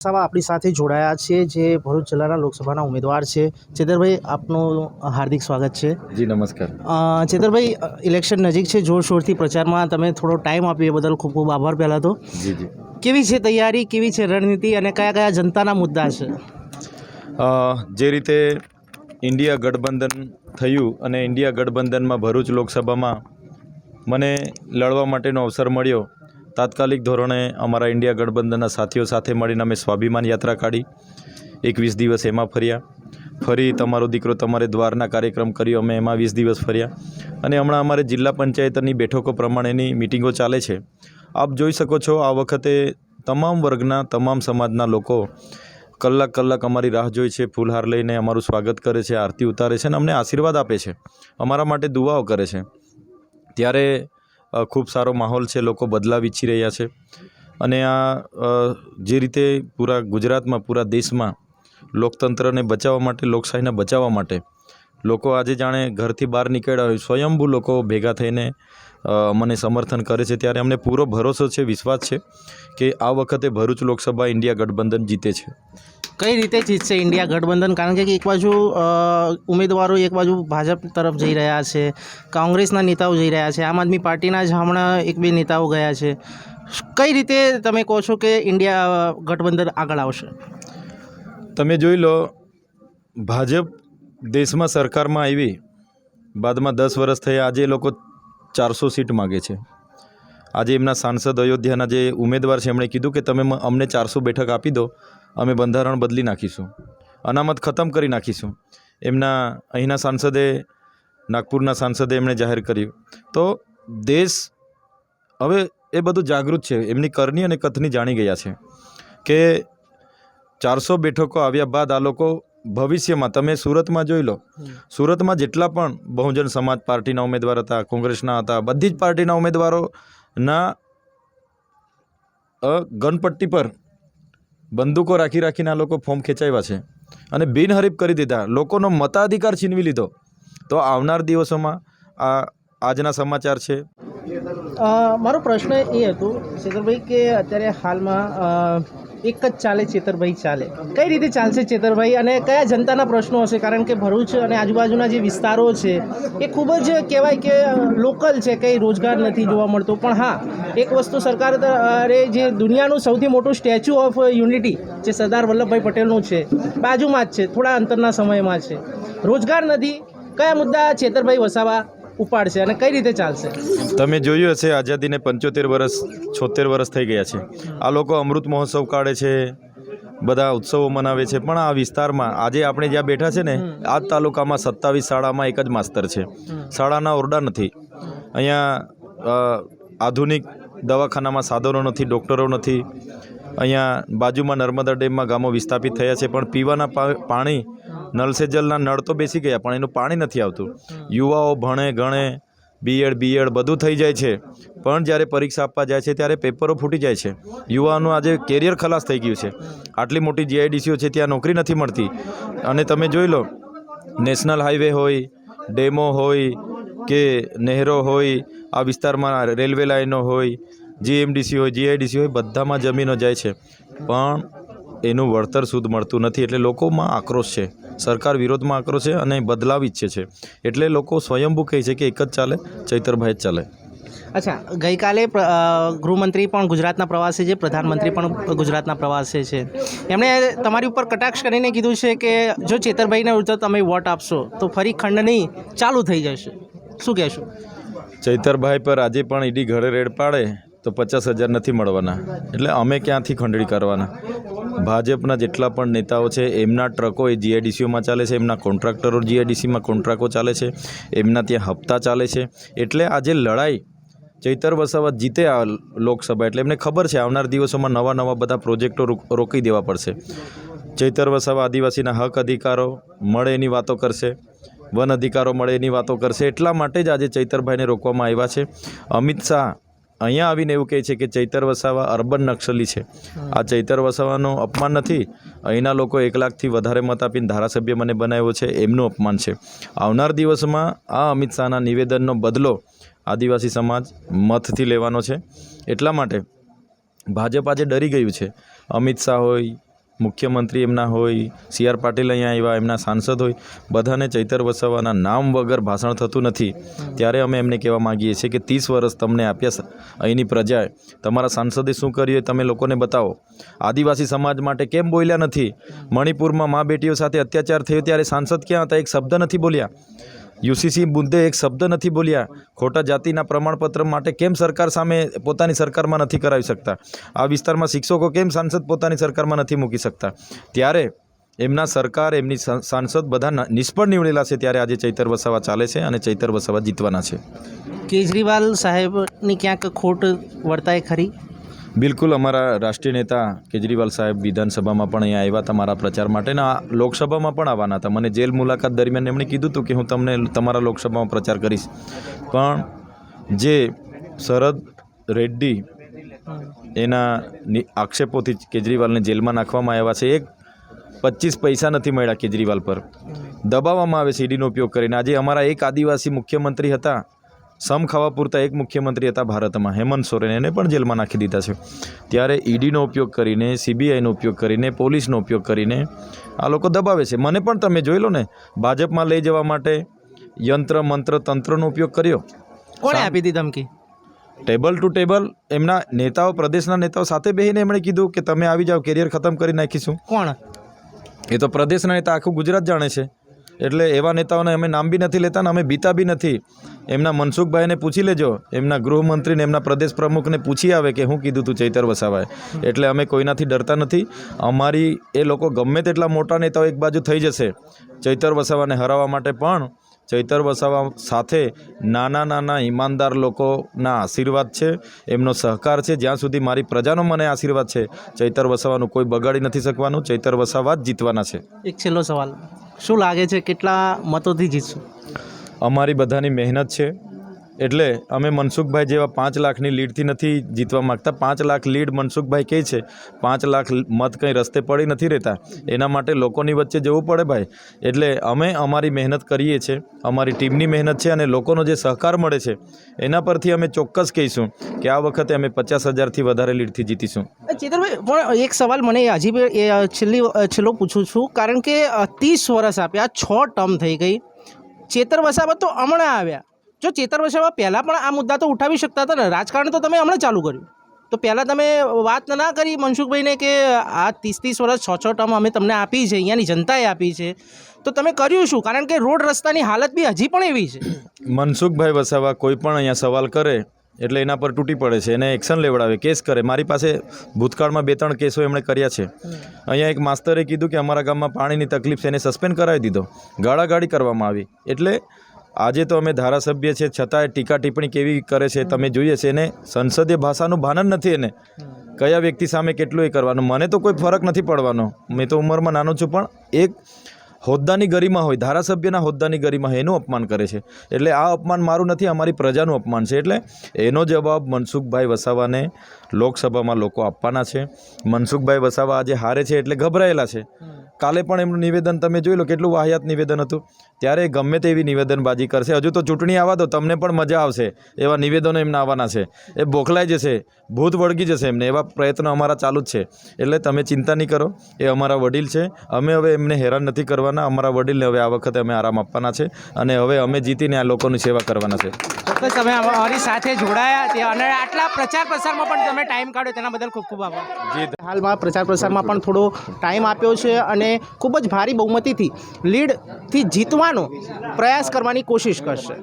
વસાવા આપણી સાથે જોડાયા છે જે ભરૂચ જિલ્લાના લોકસભાના ઉમેદવાર છે. ચેતરભાઈ આપનું હાર્દિક સ્વાગત છે. જી નમસ્કાર. ચેતરભાઈ ઇલેક્શન નજીક છે જોરશોરથી પ્રચારમાં તમે થોડો ટાઈમ આપ્યો એ બદલ ખૂબ ખૂબ આભાર પહેલાં તો. જી જી. કેવી છે તૈયારી કેવી છે રણનીતિ અને કયા કયા જનતાના મુદ્દા છે? જે રીતે ઇન્ડિયા ગઠબંધન થયું અને ઇન્ડિયા ગઠબંધનમાં ભરૂચ લોકસભામાં મને લડવા માટેનો અવસર મળ્યો તાત્કાલિક ધોરણે અમારા ઇન્ડિયા ગઠબંધનના સાથીઓ સાથે મળીને અમે સ્વાભિમાન યાત્રા કાઢી. એકવીસ દિવસ એમાં ફર્યા. ફરી તમારો દીકરો તમારે દ્વારના કાર્યક્રમ કર્યો, અમે એમાં વીસ દિવસ ફર્યા. અને હમણાં અમારે જિલ્લા પંચાયતની બેઠકો પ્રમાણેની મિટિંગો ચાલે છે. આપ જોઈ શકો છો, આ વખતે તમામ વર્ગના, તમામ સમાજના લોકો કલાક કલાક અમારી રાહ જોઈ છે, ફૂલહાર લઈને અમારું સ્વાગત કરે છે, આરતી ઉતારે છે અને અમને આશીર્વાદ આપે છે. અમારા માટે દુઆઓ કરે છે. ત્યારે ખૂબ સારો માહોલ છે, લોકો બદલાવ ઈચ્છી રહ્યા છે. અને આ જે રીતે પૂરા ગુજરાતમાં, પૂરા દેશમાં લોકતંત્રને બચાવવા માટે, લોકશાહીને બચાવવા માટે લોકો આજે જાણે ઘરથી બહાર નીકળ્યા હોય, સ્વયંભૂ લોકો ભેગા થઈને મને સમર્થન કરે છે. ત્યારે અમને પૂરો ભરોસો છે, વિશ્વાસ છે કે આ વખતે ભરૂચ લોકસભા ઇન્ડિયા ગઠબંધન જીતે છે. કઈ રીતે જીતશે ઇન્ડિયા ગઠબંધન? કારણ કે એક બાજુ ઉમેદવારો એક બાજુ ભાજપ તરફ જઈ રહ્યા છે, કોંગ્રેસના નેતાઓ જઈ રહ્યા છે, આમ આદમી પાર્ટીના જ હમણાં એક બે નેતાઓ ગયા છે. કઈ રીતે તમે કહો છો કે ઇન્ડિયા ગઠબંધન આગળ આવશે? તમે જોઈ લો, ભાજપ દેશમાં સરકારમાં આવી, બાદમાં દસ વર્ષ થયા, આજે લોકો ચારસો સીટ માગે છે. આજે એમના સાંસદ અયોધ્યાના જે ઉમેદવાર છે એમણે કીધું કે તમે અમને ચારસો બેઠક આપી દો અમે બંધારણ બદલી નાખીશું અનામત ખતમ કરી નાખીશું. એમના અહીંના સાંસદે નાગપુરના સાંસદે એમણે જાહેર કર્યું. તો દેશ હવે એ બધું જાગૃત છે એમની કરની અને કથની જાણી ગયા છે કે ચારસો બેઠકો આવ્યા બાદ આ લોકો ભવિષ્યમાં તમે સુરતમાં જોઈ લો સુરતમાં જેટલા પણ બહુજન સમાજ પાર્ટીના ઉમેદવાર હતા કોંગ્રેસના હતા બધી જ પાર્ટીના ઉમેદવારોના અ, ગનપટ્ટી પર બંદૂકો રાખી રાખીને આ લોકો ફોર્મ ખેંચાવ્યા છે અને બિનહરીફ કરી દીધા. લોકોનો મતાધિકાર છીનવી લીધો. તો આવનાર દિવસોમાં આ આજના સમાચાર છે? મારો પ્રશ્ન એ હતો ચેતરભાઈ કે અત્યારે હાલમાં એક જ ચાલે ચેતરભાઈ ચાલે. કઈ રીતે ચાલશે ચેતરભાઈ અને કયા જનતાના પ્રશ્નો હશે? કારણ કે ભરૂચ અને આજુબાજુના જે વિસ્તારો છે, એ ખૂબ જ કહેવાય કે લોકલ છે, કંઈ રોજગાર નથી જોવા મળતો. પણ હા, એક વસ્તુ સરકાર અરે જે દુનિયાનું સૌથી મોટું સ્ટેચ્યુ ઓફ યુનિટી જે સરદાર વલ્લભભાઈ પટેલનું છે, બાજુમાં જ છે, થોડા અંતરના સમયમાં છે. રોજગાર નથી. કયા મુદ્દા ચેતરભાઈ વસાવા? ઉપાડશે અને કઈ રીતે ચાલશે? તમે જોયું હશે આઝાદીને પંચોતેર વર્ષ છોતેર વર્ષ થઈ ગયા છે. આ લોકો અમૃત મહોત્સવ કાઢે છે બધા ઉત્સવો મનાવે છે પણ આ વિસ્તારમાં આજે આપણે જ્યાં બેઠા છે ને આ જ તાલુકામાં સત્તાવીસ શાળામાં એક જ માસ્તર છે. શાળાના ઓરડા નથી. અહીંયા આધુનિક દવાખાનામાં સાધનો નથી ડૉક્ટરો નથી. અહીંયા બાજુમાં નર્મદા ડેમમાં ગામો વિસ્થાપિત થયા છે પણ પીવાના પાણી નળ સે જલના નળ તો બેસી ગયા, પણ એનું પાણી નથી આવતું. યુવાઓ ભણે, ગણે બીએડ બીએડ બધું થઈ જાય છે. પણ જ્યારે પરીક્ષા આપવા જાય છે, ત્યારે પેપરો ફૂટી જાય છે. યુવાનો આજે કેરિયર ખલાસ થઈ ગયું છે. આટલી મોટી જીઆઈડીસીઓ છે, ત્યાં નોકરી નથી મળતી. અને તમે જોઈ લો, નેશનલ હાઈવે હોય, ડેમો હોય, કે નહેરો હોય, આ વિસ્તારમાં રેલવે લાઈનો હોય જીએમડીસી હોય જીઆઈડીસી હોય, બધામાં જમીનો જાય છે. પણ એનું વળતર સુદ મળતું નથી એટલે લોકોમાં આક્રોશ છે. સરકાર વિરોધમાં આક્રોશ છે અને બદલાવ ઈચ્છે છે. એટલે લોકો સ્વયંભૂ કહે છે કે એક જ ચાલે ચૈતરભાઈ જ ચાલે. અચ્છા ગઈકાલે ગૃહમંત્રી પણ ગુજરાતના પ્રવાસે છે પ્રધાનમંત્રી પણ ગુજરાતના પ્રવાસે છે. એમણે તમારી ઉપર કટાક્ષ કરીને કીધું છે કે જો ચેતરભાઈને ઉલટો તમે વોટ આપશો તો ફરી ખંડણી ચાલુ થઈ જશે. શું કહેશો? ચૈતરભાઈ પર આજે પણ ઈડી ઘરે રેડ પાડે તો પચાસ હજાર નથી મળવાના. એટલે અમે ક્યાંથી ખંડણી કરવાના? ભાજપના જેટલા પણ નેતાઓ છે, એમના ટ્રકો એ જીઆઈડીસીઓમાં ચાલે છે, એમના કોન્ટ્રાક્ટરો જીઆઈડીસીમાં કોન્ટ્રાક્ટો ચાલે છે, એમના ત્યાં હપ્તા ચાલે છે. એટલે આજે લડાઈ ચૈતર વસાવા જીતે આ લોકસભા, એટલે એમને ખબર છે આવનાર દિવસોમાં નવા નવા બધા પ્રોજેક્ટો રોકી દેવા પડશે. ચૈતર વસાવા આદિવાસીના હક અધિકારો મળે એની વાતો કરશે, વન અધિકારો મળે એની વાતો કરશે, એટલા માટે જ આજે ચૈતરભાઈને રોકવામાં આવ્યા છે. અમિત શાહ અહીંયા આવીને એવું કહે છે કે ચૈતર વસાવા અર્બન નક્સલી છે. આ ચૈતર વસાવાનો અપમાન નથી. અહીંના લોકો એક લાખથી વધારે મત આપીને ધારાસભ્ય મને બનાવ્યો છે એમનું અપમાન છે. આવનાર દિવસમાં આ અમિત શાહના નિવેદનનો બદલો આદિવાસી સમાજ મતથી લેવાનો છે. એટલા માટે ભાજપ આજે ડરી ગયું છે. અમિત શાહ હોય મુખ્યમંત્રી એમના હોય, સી આર પાટીલ અહીંયા આવ્યા, એમના સાંસદ હોય, બધાને ચૈતર વસાવાના નામ વગર ભાષણ થતું નથી. ત્યારે અમે એમને કહેવા માગીએ છીએ કે ત્રીસ વર્ષ તમને આપ્યા અહીંની પ્રજાએ તમારા સાંસદે શું કર્યું તમે લોકોને બતાવો. આદિવાસી સમાજ માટે કેમ બોલ્યા નથી? મણિપુરમાં મા બેટીઓ સાથે અત્યાચાર થયો ત્યારે સાંસદ ક્યાં હતા? એક શબ્દ નથી બોલ્યા. યુસીસી બુદ્ધે એક શબ્દ નથી બોલ્યા. ખોટા જાતિના પ્રમાણપત્ર માટે કેમ સરકાર સામે પોતાની સરકારમાં નથી કરાવી શકતા? આ વિસ્તારમાં શિક્ષકો કેમ સાંસદ પોતાની સરકારમાં નથી મૂકી શકતા? ત્યારે એમના સરકાર, એમની સાંસદ બધા નિષ્ફળ નીવડેલા છે ત્યારે આજે ચૈતર વસાવા ચાલે છે અને ચૈતર વસાવા જીતવાના છે. કેજરીવાલ સાહેબની ક્યાંક ખોટ વર્તાય ખરી? બિલકુલ, અમારા રાષ્ટ્રીય નેતા કેજરીવાલ સાહેબ વિધાનસભામાં પણ અહીંયા આવ્યા હતા મારા પ્રચાર માટેના લોકસભામાં પણ આવવાના હતા. મને જેલ મુલાકાત દરમિયાન એમણે કીધું હતું કે હું તમને તમારા લોકસભામાં પ્રચાર કરીશ. પણ જે શરદ રેડ્ડી એના આક્ષેપોથી કેજરીવાલને જેલમાં નાખવામાં આવ્યા છે, એક પચીસ પૈસા નથી મળ્યા કેજરીવાલ પર. દબાવવામાં આવે છે ઈડીનો ઉપયોગ કરીને. આજે અમારા એક આદિવાસી મુખ્યમંત્રી હતા સમ ખાવા પૂરતા એક મુખ્યમંત્રી હતા ભારતમાં હેમંત સોરેન એને પણ જેલમાં નાખી દીધા છે. ત્યારે ઈડીનો ઉપયોગ કરીને સીબીઆઈનો ઉપયોગ કરીને પોલીસનો ઉપયોગ કરીને આ લોકો દબાવે છે. મને પણ તમે જોઈ લો ને ભાજપમાં લઈ જવા માટે યંત્ર મંત્ર તંત્રનો ઉપયોગ કર્યો. કોણે આપી હતી ધમકી? ટેબલ ટુ ટેબલ એમના નેતાઓ પ્રદેશના નેતાઓ સાથે બેસીને એમણે કીધું કે તમે આવી જાઓ કેરિયર ખતમ કરી નાખીશું. કોણ? એ તો પ્રદેશના નેતા આખું ગુજરાત જાણે છે. એટલે એવા નેતાઓને અમે નામ બી નથી લેતા ને અમે બીતા બી નથી. એમના મનસુખભાઈને પૂછી લેજો. એમના ગૃહમંત્રીને, એમના પ્રદેશ પ્રમુખને પૂછી આવે કે હું કીધું તું ચૈતર વસાવાએ. એટલે અમે કોઈનાથી ડરતા નથી. અમારી એ લોકો ગમે તેટલા મોટા નેતાઓ એક બાજુ થઈ જશે, ચૈતર વસાવાને હરાવવા માટે પણ ચૈતર વસાવા સાથે નાના નાના ઈમાનદાર લોકોના આશીર્વાદ છે, એમનો સહકાર છે. જ્યાં સુધી મારી પ્રજાનો મને આશીર્વાદ છે, ચૈતર વસાવાનું કોઈ બગાડી નથી શકવાનું. ચૈતર વસાવા જ જીતવાના છે. એક છેલ્લો સવાલ. શું લાગે છે કેટલા મતોથી જીતશું? અમારી બધાની મહેનત છે. એટલે અમે મનસુખભાઈ જેવા પાંચ લાખની લીડથી નથી જીતવા માગતા. પાંચ લાખ લીડ મનસુખભાઈ કહે છે. પાંચ લાખ મત કંઈ રસ્તે પડી નથી રહેતા. એના માટે લોકોની વચ્ચે જવું પડે ભાઈ. એટલે અમે અમારી મહેનત કરીએ છીએ. અમારી ટીમની મહેનત છે અને લોકોનો જે સહકાર મળે છે, એના પરથી અમે ચોક્કસ કહીશું કે આ વખતે અમે પચાસ હજારથી વધારે લીડથી જીતીશું. ચેતરભાઈ પણ એક સવાલ મને હજી છેલ્લી છેલ્લો પૂછું છું. કારણ કે ત્રીસ વર્ષ આપ્યા, છ ટર્મ થઈ ગઈ. ચેતર વસાવા તો હમણાં આવ્યા. જો ચેતર વસાવા પહેલાં પણ આ મુદ્દા તો ઉઠાવી શકતા હતા ને, રાજકારણ તો તમે હમણાં ચાલુ કર્યું. તો પહેલાં તમે વાત ના કરી મનસુખભાઈને કે આ ત્રીસ ત્રીસ વર્ષ છ છ ટર્મ અમે તમને આપી છે, અહીંયાની જનતાએ આપી છે. તો તમે કર્યું શું? કારણ કે રોડ રસ્તાની હાલત બી હજી પણ એવી છે. મનસુખભાઈ વસાવા કોઈ પણ અહીંયા સવાલ કરે એટલે એના પર તૂટી પડે છે. એને એક્શન લેવડાવે. કેસ કરે. મારી પાસે ભૂતકાળમાં બે ત્રણ કેસો એમણે કર્યા છે. અહીંયા એક માસ્તરે કીધું કે અમારા ગામમાં પાણીની તકલીફ છે. એને સસ્પેન્ડ કરાવી દીધો. ગાળાગાળી કરવામાં આવી. એટલે આજે તો અમે ધારાસભ્ય છે. છતાંય ટીકા ટિપ્પણી કેવી કરે છે તમે જોઈએ છે. એને સંસદીય ભાષાનું ભાન જ નથી એને. કયા વ્યક્તિ સામે કેટલું એ કરવાનું. મને તો કોઈ ફરક નથી પડવાનો. મેં તો ઉંમરમાં નાનો છું. પણ એક હોદ્દાની ગરિમા હોય, ધારાસભ્યના હોદ્દાની ગરિમા એનું અપમાન કરે છે. એટલે આ અપમાન મારું નથી, અમારી પ્રજાનું અપમાન છે. એટલે એનો જવાબ મનસુખભાઈ વસાવાને લોકસભામાં લોકો આપવાના છે. મનસુખભાઈ વસાવા આજે હારે છે એટલે ગભરાયેલા છે. કાલે પણ એમનું નિવેદન તમે જોઈ લો, કેટલું વાહિયાત નિવેદન હતું. ત્યારે ગમે તેવી નિવેદનબાજી કરશે. હજુ તો ચૂંટણી આવવા દો, તમને પણ મજા આવશે. એવા નિવેદનો એમના આવવાના છે. એ બોખલાઈ જશે, ભૂત વળગી જશે એમને. એવા પ્રયત્નો અમારા ચાલુ જ છે. એટલે તમે ચિંતા નહીં કરો, એ અમારા વડીલ છે. અમે હવે એમને હેરાન નથી કરવાના. અમારા વડીલને હવે આ વખતે અમે આરામ આપવાના છે. અને હવે અમે જીતીને આ લોકોની સેવા કરવાના છે. ચોક્કસ તમે અમારી સાથે જોડાયા છે અને આટલા પ્રચાર પ્રસારમાં પણ તમે ટાઈમ કાઢ્યો તેના બદલ ખૂબ ખૂબ આભાર. જી. હાલમાં પ્રચાર પ્રસારમાં પણ થોડો ટાઈમ આપ્યો છે અને ખૂબ જ ભારી બહુમતીથી લીડથી જીતવાનો પ્રયાસ કરવાની કોશિશ કરશે.